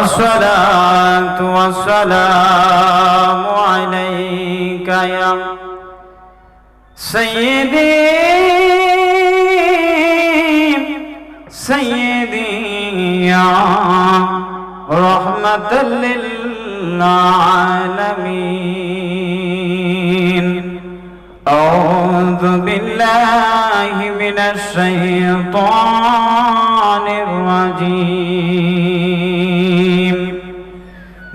الصلاة والسلام عليك يا سيدي سيدي يا رحمة للعالمين. أعوذ بالله من الشيطان الرجيم.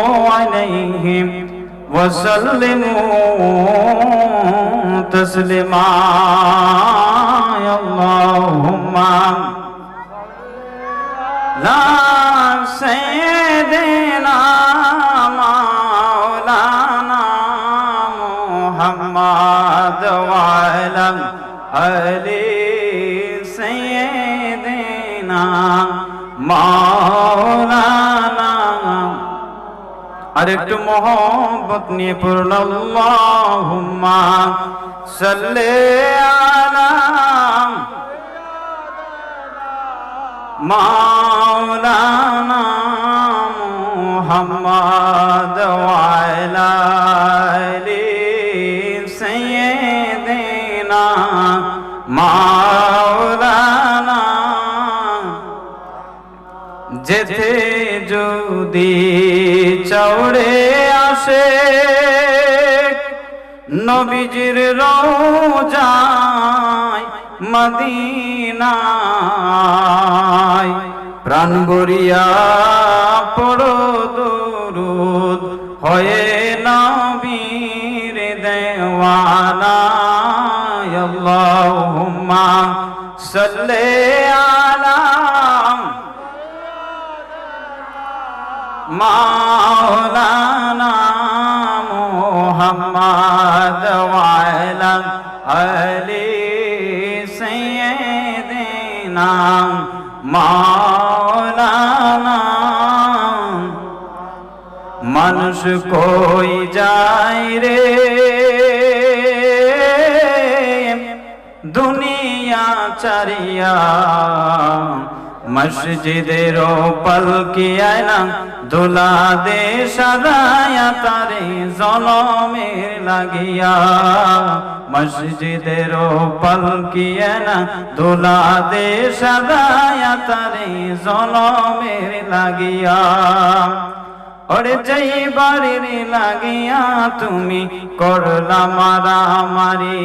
صلوا عليه وسلموا تسليما يا اللهم لا سيدنا مولانا محمد وعلى آل سيدنا مولانا আর একটু মোহব্বত নিয়ে পড়ুন, আল্লাহুম্মা সাল্লি আলা মাওলানা মুহাম্মদ ওয়া আলা আলি সাইয়্যিদিনা মাওলানা। যেতে যদি চৌড়ে আসে। নবীজির রোজায় মদিনায় প্রাণ ভরিয়া পড়ো দুরুদ। হয়ে নবীর দেওয়ানা আল্লাহুম্মা সাল্লি আলা مولانا محمد وعلى آل سيدنا مولانا মানুষ কই যায় রে দুনিয়া চারিয়া মসজিদের পালকি আয়না? দোলা দে সাদায়া তারে জলমের লাগিয়া। মসজিদের পালকি আয়না? দোলা দে সাদায়া তারে জলমের লাগিয়া। ওরে চাই বাড়ির লাগিয়া তুমি করলা মারামারি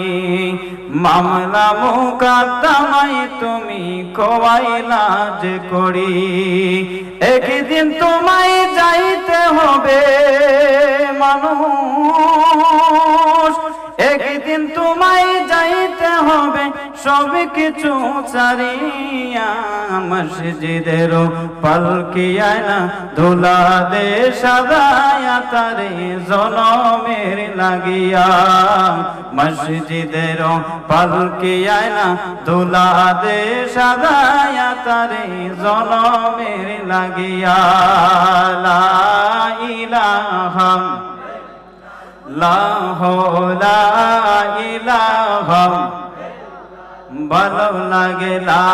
মামলা মুকাদ্দামাই তুমি কবাইলা যে করি। একদিন তোমায় যাইতে হবে মানুষ। একদিন তোমায় যাইতে হবে, সব কিছু চারিয়া মসজিদের পালকিয়ায় না ধুলা দে সাদায়া তারে জনমের লাগিয়া মসজিদের পালকিয়ায় না ধুলা দে সাদায়া তারে জনমের লাগিয়া লা লাহ লা ইলাহা, ভালো লাগে লা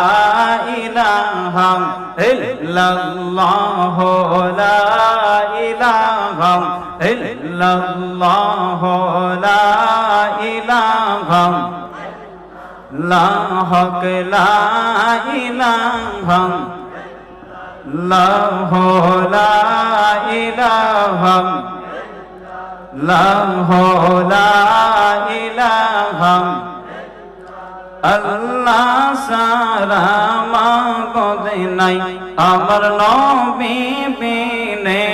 ইলাহা, ইল্লাল্লাহ লা ইলাহা, ইল্লাল্লাহ লা ইলাহা, লা হক লা ইলাহা লাহ ইলাহা। লাহ লা ইলাহা আল্লাহ সারা মাগদ নাই, আমার নবী বিনে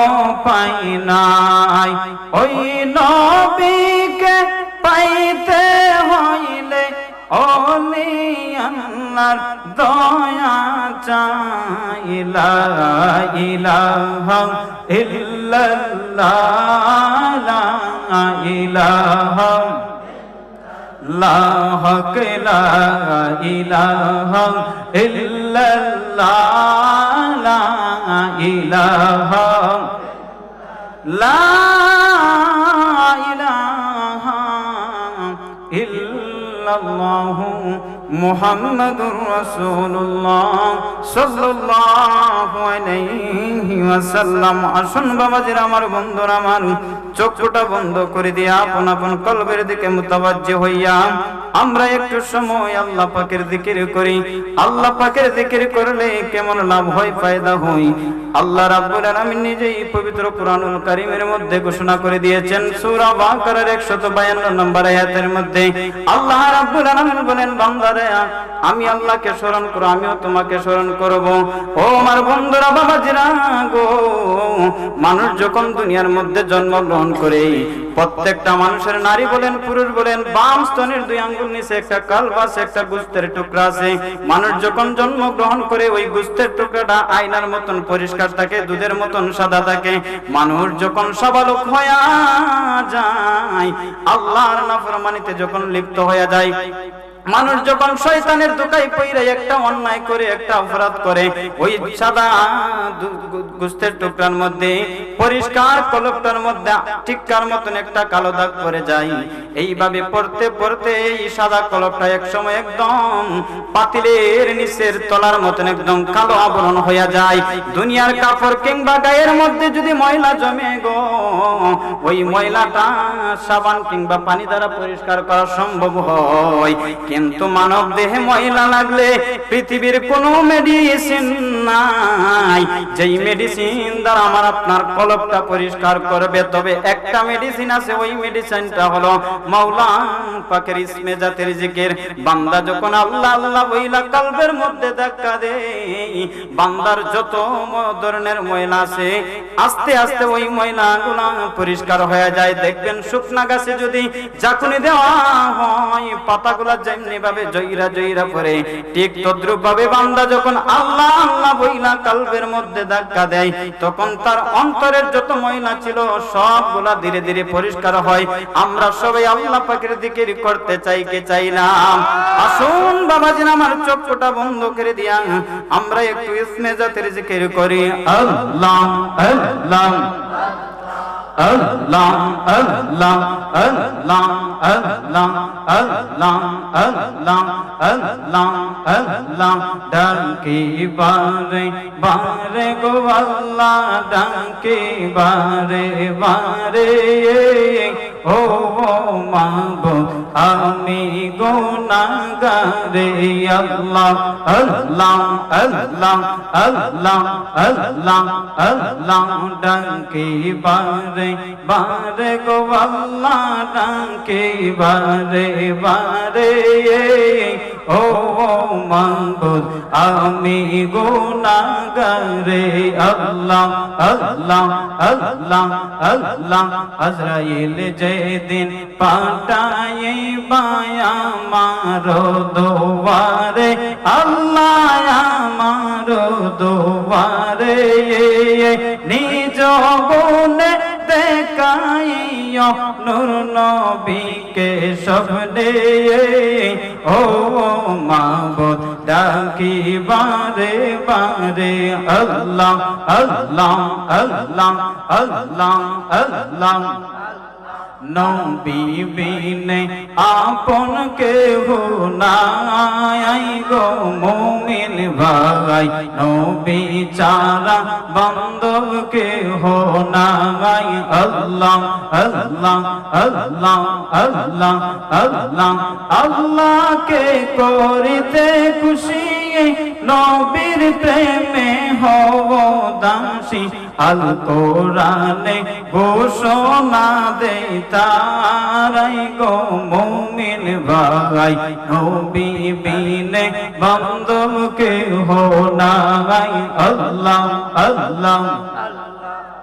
ও পাই নাই। ওই নবীকে পাইতে হইলে ওলি আল্লাহর দয়া চাইলা ইলাহা ইল্লাল্লাহ লা ইলাহা লাহ লা ইলাহা ইল্লাল্লাহ ইলাহা লা মোহাম্মদুর রসুল্লাহ সাল্লাল্লাহু আলাইহি ওয়াসাল্লাম। আসুন বাবাজির আমার বন্ধুরা আমার চোখটা বন্ধ করে দিয়ে আপন আপন কলবের দিকে মুতাবাজ্জি হইয়া আমরা একটু সময় আল্লাহ পাকের জিকির করি। আল্লাহ পাকের জিকির করলে কেমন লাভ হয়, ফায়দা হয়? আল্লাহ রাব্বুল আলামিন নিজেই পবিত্র কোরআনুল কারীমের মধ্যে ঘোষণা করে দিয়েছেন, সূরা বাকারার 152 নম্বর আয়াতের মধ্যে। আল্লাহ রাব্বুল আলামিন বলেন, বান্দারে, আমি আল্লাহকে স্মরণ করো, আমিও তোমাকে স্মরণ করব। ও আমার বন্ধুরা, বাবাজিরা গো, মানুষ যখন দুনিয়ার মধ্যে জন্মগ্রহণ করে প্রত্যেকটা মানুষের নারী বলেন, পুরুষ বলেন, বাম স্তনের দুই আঙ্গুল নিচে একটা কালবাস, একটা গুস্তের টুকরা আছে। মানুষ যখন জন্মগ্রহণ করে, ওই গুস্তের টুকরাটা আয়নার মতন পরিষ্কার থাকে, দুধের মতন সাদা থাকে। মানুষ যখন সবালক হয়ে যায়, আল্লাহর নাফরমানিতে যখন লিপ্ত হয়ে যায় মানুষ যখন শয়তানের দোকায় পইরে একটা অন্যায় করে, একটা অপরাধ করে, ওই সাদা গুস্তের টুকরার মধ্যে, পরিষ্কার কলপটার মধ্যে টিক্কার মতন একটা কালো দাগ পড়ে যায়। এইভাবে পড়তে পড়তে এই সাদা কলপটা এক সময় একদম পাতিলের নিচের তলার মতন একদম কালো আবরণ হয়ে যায়। দুনিয়ার কাপড় কিংবা গায়ের মধ্যে যদি ময়লা জমে গো, ওই ময়লাটা সাবান কিংবা পানি দ্বারা পরিষ্কার করা সম্ভব হয়। কিন্তু মানব দেহে ময়লা লাগলে পৃথিবীর কোনো মেডিসিন নাই। যেই মেডিসিন দ্বারা আমার আপনার কলবটা পরিষ্কার করবে, তবে একটা মেডিসিন আছে, ওই মেডিসিনটা হলো মাওলা পাকের ইসমে জাতের জিকির। বান্দা যখন আল্লাহ আল্লাহ বইলা কলবের মধ্যে ধাক্কা দেয়, বান্দার যত ধরনের ময়লা আছে, আস্তে আস্তে ওই ময়লাগুলো পরিষ্কার হয়ে যায়। দেখবেন শুকনা গাছে যদি জাকুনি দেওয়া হয়, পাতাগুলা যেমনি ভাবে জয়রা জয়রা ঠিক তদ্রুপ বান্দা যখন আল্লাহ আল্লাহ বইলা কালবের মধ্যে ধাক্কা দেয়, তখন তার অন্তরের যত ময়লা ছিল সবগুলা ধীরে ধীরে পরিষ্কার হয়। আমরা সবাই আল্লাহ পাকের দিকে করতে চাই কে চাই না। আসুন বাবাজিন আমার চক্ষুটা বন্ধ করে দিয়া আমরা একটু ইসমে জাতের জিকির করি। আল্লাহ আল্লাহ। আল্লাহ আল্লাহ আল্লাহ আল্লাহ আল্লাহ আল্লাহ আল্লাহ আল্লাহ। ডাকি বারে বারে গো আল্লাহ ডাকি বারে বারে। ও মাব আমি গুনাহগারে আল্লাহ আল্লাহ আল্লাহ আল্লাহ আল্লাহ আল্লাহ ডাকে বারে বারে গো আল্লাহ ডাকে বারে বারে ও মাহবুব, আমি গুনাহগারে আল্লাহ আল্লাহ আল্লাহ আল্লাহ। আজরাইল যেদিন পাঠাই বায়া মারো দোবারে আল্লাহ আমারো দোবারে নিজ দেখাইও নূর নবীকে স্বপ্নে ও মাবুদ ডাকি বারে বারে আল্লাহ আল্লাহ আল্লাহ আল্লাহ আল্লাহ। নবী বিনে আপন কেহ নাই। গো মুমিন ভাই নবী চারা বান্ধব কেহ নাই। আল্লাহ আল্লাহ আল্লাহ আল্লাহ আল্লাহ, আল্লাহকে করিতে খুশি নবীর প্রেমে হব দাসী, আল কোরআনে ঘোষণা দেই তারাই গো মুমিন ভাই। নবী বিনে বান্দব কে হো নাই আল্লাহ আল্লাহ আল্লাহ।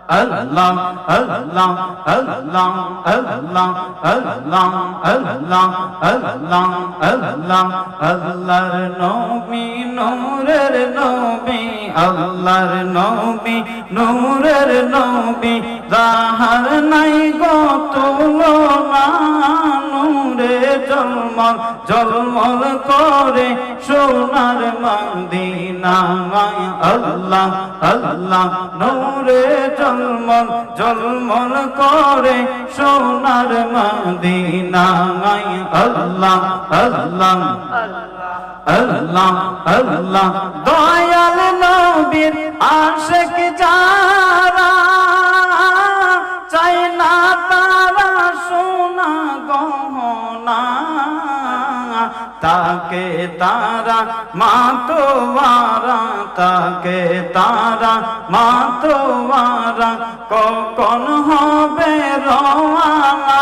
আল্লাহ আল্লাহ আল্লাহ আল্লাহ আল্লাহ আল্লাহ আল্লাহ আল্লাহর নবী নূরের নবী, আল্লাহর নবী নূরের নবী, যাহার নাই গো তুলনা জলমল জলমল করে সোনার মদিনা আল্লাহ আল্লাহ। নূরে জলমল জলমল করে সোনার মদিনা আল্লাহ আল্লাহ। আল্লাহ আল্লাহ। দয়াল নবীর আশেক যারা চাই না তারা সোনা গহনা তাকে তারা মাতোয়ারা তাকে তারা মাতোয়ারা কখন হবে রওয়ানা?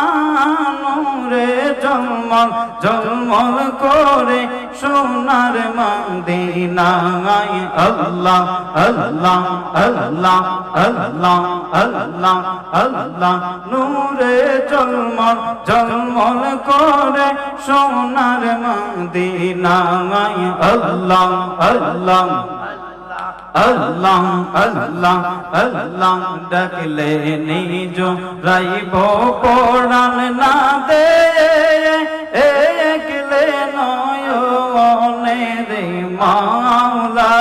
জলমল জলমল করে সোনার মদিনায় আল্লাহ আল্লাহ আল্লাহ আল্লাহ আল্লাহ আল্লাহ। নূরে জলমল জলমল করে সোনার মদিনায় আল্লাহ আল্লাহ আল্লাহ আল্লাহ আল্লাহ ডাকলে নিজ রাইব পড়ান না দে একলে নয়নে রে মাওলা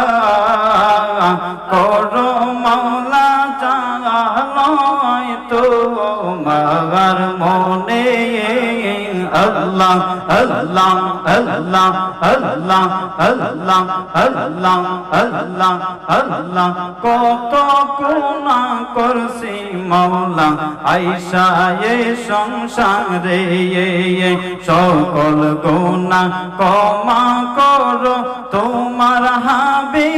কর মাওলা চালয় তো মনে আল্লাহ আল্লাহ আল্লাহ আল্লাহ আল্লাহ আল্লাহ আল্লাহ আল্লাহ। কত গুণা করছি মৌলা আইসা এ সংসারে সকল গুণা কমা করো, তোমার হাবি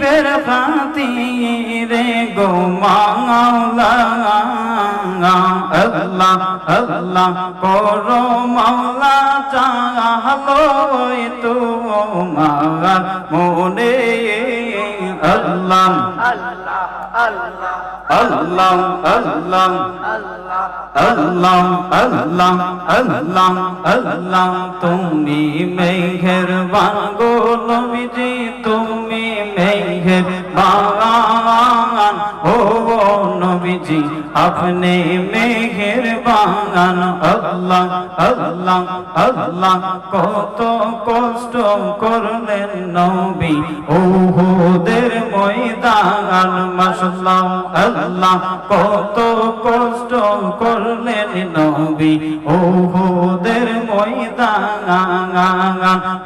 বের খাতিরে গো মাওলা। আল্লাহ আল্লাহ করো মাওলা চাহলো তোমার মনে আল্লাহ। আল্লাহ আল্লাহ আল্লাহ আল্লাহ আল্লাহ আল্লাহ আল্লাহ আল্লাহ তুমি মেঘের বাগো নবীজি, তুমি মেঘের ও নবীজি, আপনি মেঘের আল্লাহ আল্লাহ আল্লাহ, কত কষ্ট করলেন নবী ওহুদের ময়দান। মাশাল্লাহ আল্লাহ, কত কষ্ট করলেন নবী ওহুদের ময়দান।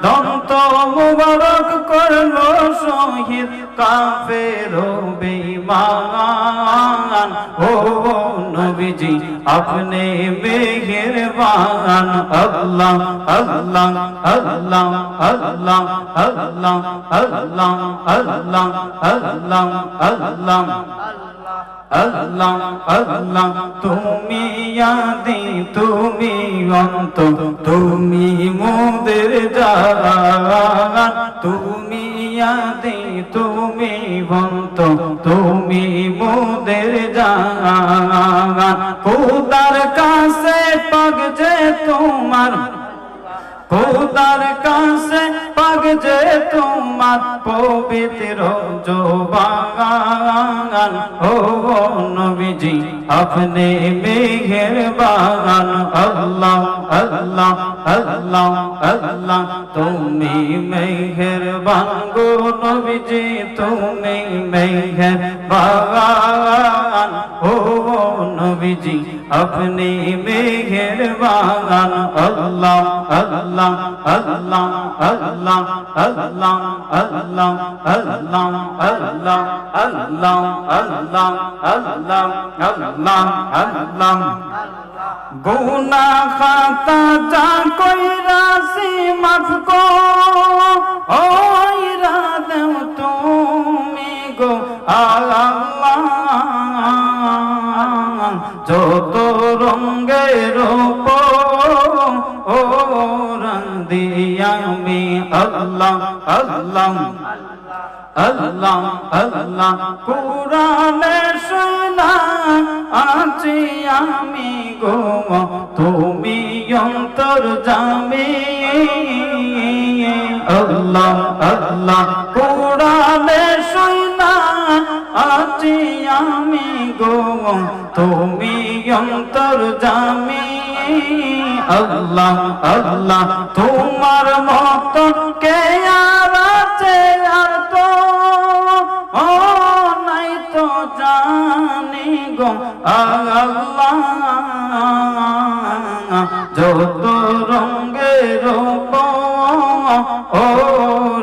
দন্ত মুবারক করল শহীদ কাফের বেমান ও নবীজি, আপনি মেঘের আল্লাহ আল্লাহ আল্লাহ আল্লাহ আল্লাহ আল্লাহ আল্লাহ আল্লাহ আল্লাহ আল্লাহ। আল্লাহ আল্লাহ, তুমি আদি, তুমি অন্ত, তুমি মোদের জান। তুমি আদি, তুমি অন্ত, তুমি মোদের জান। খুদার কাছে পাগ যে তোমার খোদার কাছে পাগ যে তোমার পবিত্র জোবাগান। ও নবীজি, আপনি মেঘের বাগান আল্লাহ আল্লাহ আল্লাহ আল্লাহ, তুমি মেঘের বাঙ্গো নবীজি, তুমি মেঘের বাগান ও নবীজি, আপনি মেঘের বাগান আল্লাহ আল্লাহ আল্লাহ আল্লাহ আল্লাহ আল্লাহ আল্লাহ আল্লাহ আল্লাহ আল্লাহ আল্লাহ আল্লাহ আল্লাহ গুনা খাতা যা কইরাছি মাফ কো ওইরা দেও তুমি গো আল্লাহ যত রঙ্গের ও রন্দিয়ামি আল্লাহ আল্লাহ আল্লাহ আল্লাহ। কোরআনে শোনা আছি আমি গো, তুমি অন্তর জামি আল্লাহ আল্লাহ। কোরআনে শোনা আছি আমি গো, তুমি অন্তর জামি আল্লাহ আল্লাহ, তোমার মত কে আর আছে আর তো? ও, নাই তো জানি গো আল্লাহ। যত রঙের ও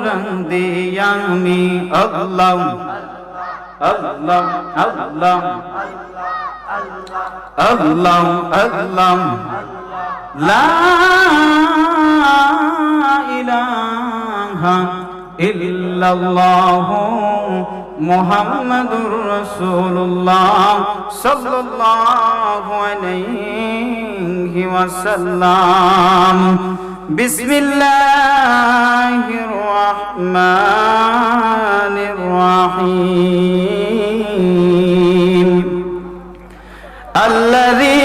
রঙ দিয়ামি আল্লাহ। আল্লাহ আল্লাহ। আল্লাহ আল্লাহ। لا إله إلا الله محمد رسول الله صلى الله عليه وسلم بسم الله الرحمن الرحيم الذي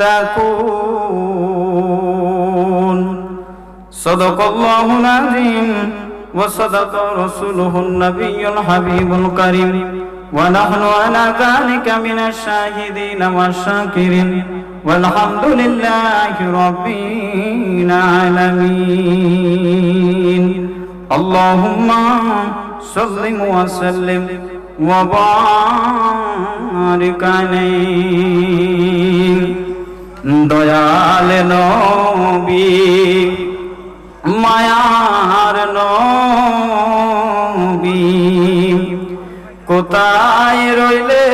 يتقون صدق الله العظيم وصدق رسوله النبي الحبيب الكريم ونحن على ذلك من الشاهدين والشاكرين والحمد لله رب العالمين اللهم صل وسلم وبارك আমার কানে। দয়াল নবী মায়ার নবি কোথায় রইলে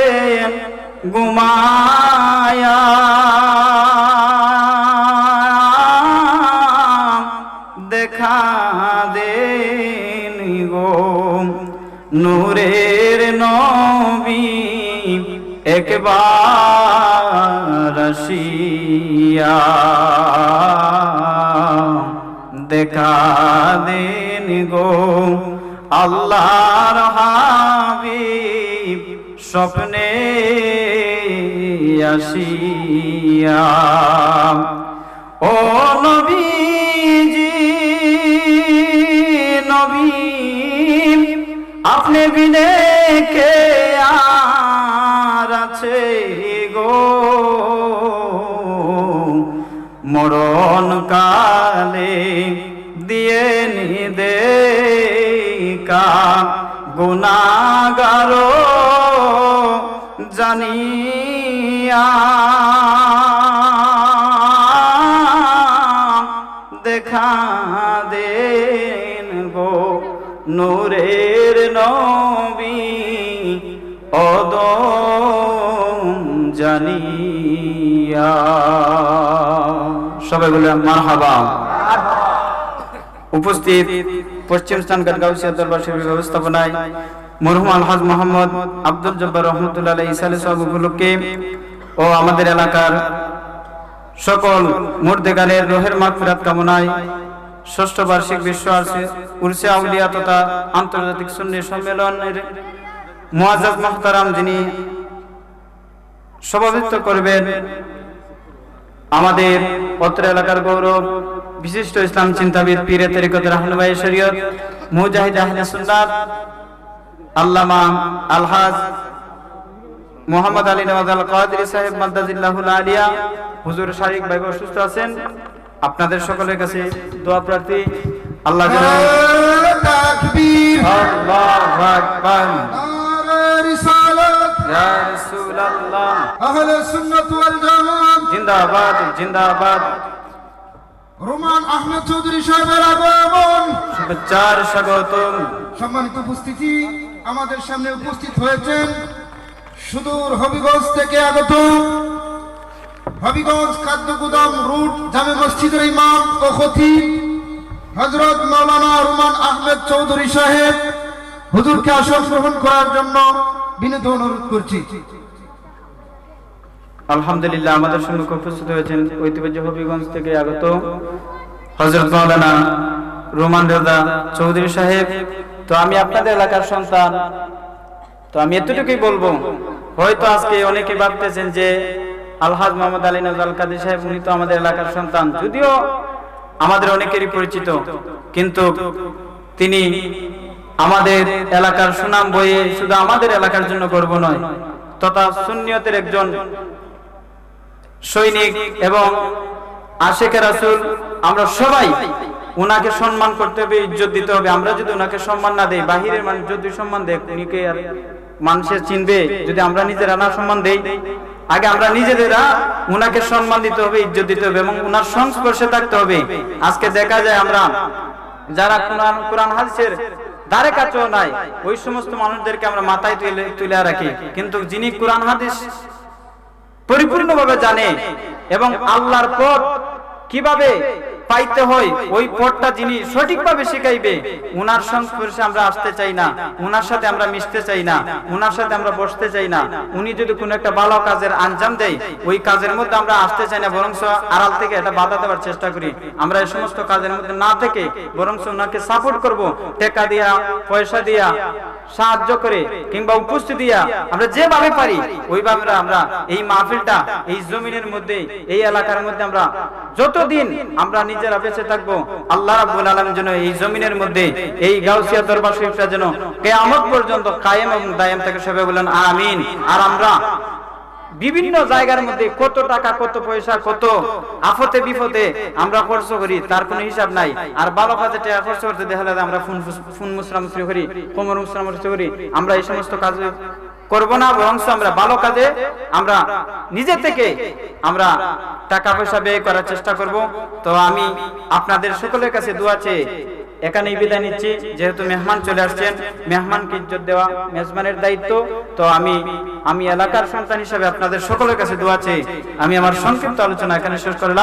গুমায়া দেখা দে গো নূরের নবী। একবার আসিয়া দেখা দেন গো আল্লাহর হাবিব স্বপ্নে আসিয়া। ও নবীজি, নবী, আপনি বিনে কে মরণ কালে দিয়ে নিদে কা গুনাগারো জানিয়া দেখা দেন গো নূরের নবী অদ জানিয়া। সবাই বলে মারহাবা। উপস্থিত পশ্চিম স্থান গাউসিয়া দরবার শরীফের ব্যবস্থাপনায় মরহুম আলহাজ মোহাম্মদ আব্দুল জব্বার রহমতুল্লাহ আলাই ইসালে সব উপলক্ষে ও আমাদের এলাকার সকল মুর্দেগানের রোহের মাগফিরাত কামনায় ষষ্ঠ বার্ষিক বিশ্ব আরসি- উরসে আউলিয়া তথা আন্তর্জাতিক সুন্নি সম্মেলনের মুআজ্জাজ মুহতারাম যিনি সভাপতিত্ব করবেন আমাদের পত্র এলাকার গৌরব বিশিষ্ট ইসলাম চিন্তাবিদ পীরে তরিকত রাহনুবাই শরীয়ত মুজাহিদ আহলে সুন্নাত আল্লামা আলহাজ মোহাম্মদ আলী নওয়াজ আল কাদরি সাহেব মাদ্দাজিল্লাহুল আলিয়া হুজুর শারীরিক ভাবে অসুস্থ আছেন? আপনাদের সকলের কাছে দোয়া প্রার্থী আল্লাহ তাকবীর। আল্লাহু আকবার। নারে রিসালাত। ইয়া রাসূলুল্লাহ। আহলে সুন্নাত ওয়াল জামাত। জিন্দাবাদ জিন্দাবাদ। রোমান আহমেদ চৌধুরী সাহেবের আগমন। শুভেচ্ছার স্বাগতম। সম্মানিত উপস্থিতি আমাদের সামনে উপস্থিত হয়েছেন সুদূর হবিগঞ্জ থেকে আগত হবিগঞ্জ খাদ্য গুদাম রুট জামে মসজিদের ইমাম ও খতিব হজরত মৌলানা রুমান আহমেদ চৌধুরী সাহেব। হুজুরকে আসন গ্রহণ করার জন্য বিনীত অনুরোধ করছি। আলহামদুলিল্লাহ, আমাদের সম্মুখে উপস্থিত হয়েছেন ঐতিহ্য হবিগঞ্জ থেকে আগত হজরত মাওলানা রোমান রেজা চৌধুরী সাহেব। তো আমি আপনাদের এলাকার সন্তান। তো আমি এতটুকুই বলব, হয়তো আজকে অনেকে ভাবতেছেন যে আলহাজ মোহাম্মদ আলী নজাল কাদি সাহেব, উনি তো আমাদের এলাকার সন্তান। যদিও আমাদের অনেকেরই পরিচিত, কিন্তু তিনি আমাদের এলাকার সুনাম বইয়ে শুধু আমাদের এলাকার জন্য গর্ব নয়, তথা সুন্নিয়তের একজন সৈনিক এবং আশেখ রাসুল, আমরা সবাই উনাকে সম্মান করতে হবে, ইজ্জত দিতে হবে। আমরা যদি উনাকে সম্মান না দেই, বাহিরের মানুষ যদি সম্মান দেয়, উনিকে আর মানুষের চিনবে। যদি আমরা নিজেরা না সম্মান দেই, আগে আমরা নিজেদেরা উনাকে সম্মান দিতে হবে, ইজ্জত দিতে হবে এবং উনার সংস্পর্শে থাকতে হবে। আজকে দেখা যায় আমরা যারা কোরআন কোরআন হাদিসের ধারে কাছেও নাই, ওই সমস্ত মানুষদেরকে আমরা মাথায় তুলে তুলে রাখি। কিন্তু যিনি কোরআন, হাদিস পরিপূর্ণভাবে জানে এবং আল্লাহর পথ কীভাবে পাইতে হয়, ওই পথটা যিনি সঠিকভাবে শিখাইবে, উনার সংস্পর্শে আমরা আসতে চাই না, উনার সাথে আমরা মিশতে চাই না, উনার সাথে আমরা বসতে চাই না। উনি যদি কোনো একটা ভালো কাজের আঞ্জাম দেয়, ওই কাজের মধ্যে আমরা আসতে চাই না বরং আড়াল থেকে এটা বাধা দেওয়ার চেষ্টা করি। আমরা এই সমস্ত কাজের মধ্যে না থেকে বরং ওনাকে সাপোর্ট করব, টাকা দিয়া, পয়সা দিয়া, সাহায্য করে, কিংবা উপস্থিতি দিয়া, আমরা যেভাবে পারি, ওইভাবে আমরা এই মাহফিলটা, এই জমিনের মধ্যে, এই এলাকার মধ্যে আমরা যতদিন আমরা নিজেরা বেঁচে থাকব। আল্লাহ যেন এই জমিনের মধ্যে, এই গাউসিয়া দরবার শরীফটা যেন পর্যন্ত কায়েম এবং সবাই বলেন, আমিন। আর আমরা বিভিন্ন জায়গার মধ্যে কত টাকা, কত পয়সা, কত আফতে বিপদে আমরা খরচ করি, তার কোনো হিসাব নাই। আর ভালো কাজে টাকা খরচ করতে দেখা যায় আমরা ফোন ফোন মুসরামুসরি করি, কোমর মুসরামুসরি করি। আমরা এই সমস্ত কাজ করব না বরং আমরা ভালো কাজে আমরা নিজে থেকে আমরা টাকা পয়সা ব্যয় করার চেষ্টা করব। তো আমি আপনাদের সকলের কাছে দোয়া চেয়ে এখানেই বিদায় নিচ্ছি। যেহেতু মেহমান চলে আসছেন, মেহমানকে ইজ্জত দেওয়া মেজবানের দায়িত্ব। তো আমি আমি এলাকার সন্তান হিসাবে আপনাদের সকলের কাছে দোয়া চেয়ে আমি আমার সংক্ষিপ্ত আলোচনা এখানে শেষ করলাম।